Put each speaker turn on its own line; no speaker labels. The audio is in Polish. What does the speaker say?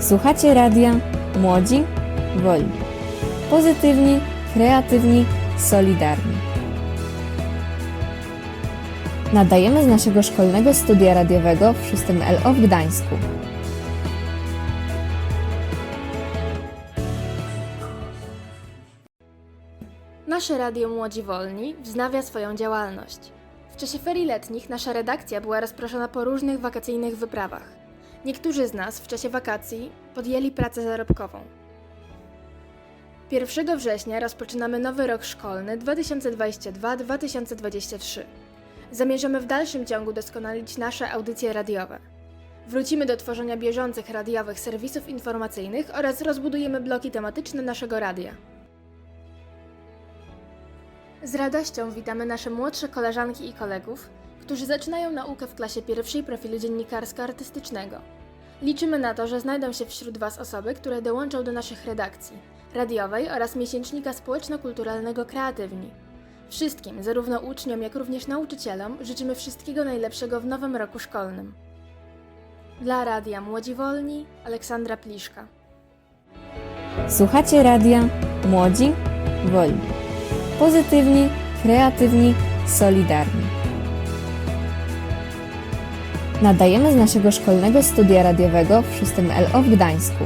Słuchacie radia Młodzi Wolni. Pozytywni, kreatywni, solidarni. Nadajemy z naszego szkolnego studia radiowego w 6 LO w Gdańsku.
Nasze Radio Młodzi Wolni wznawia swoją działalność. W czasie ferii letnich nasza redakcja była rozproszona po różnych wakacyjnych wyprawach. Niektórzy z nas w czasie wakacji podjęli pracę zarobkową. 1 września rozpoczynamy nowy rok szkolny 2022-2023. Zamierzamy w dalszym ciągu doskonalić nasze audycje radiowe. Wrócimy do tworzenia bieżących radiowych serwisów informacyjnych oraz rozbudujemy bloki tematyczne naszego radia. Z radością witamy nasze młodsze koleżanki i kolegów, którzy zaczynają naukę w klasie pierwszej profilu dziennikarsko-artystycznego. Liczymy na to, że znajdą się wśród Was osoby, które dołączą do naszych redakcji, radiowej oraz miesięcznika społeczno-kulturalnego Kreatywni. Wszystkim, zarówno uczniom, jak również nauczycielom, życzymy wszystkiego najlepszego w nowym roku szkolnym. Dla Radia Młodzi Wolni, Aleksandra Pliszka.
Słuchacie radia Młodzi Wolni. Pozytywni, kreatywni, solidarni. Nadajemy z naszego szkolnego studia radiowego w 6 LO w Gdańsku.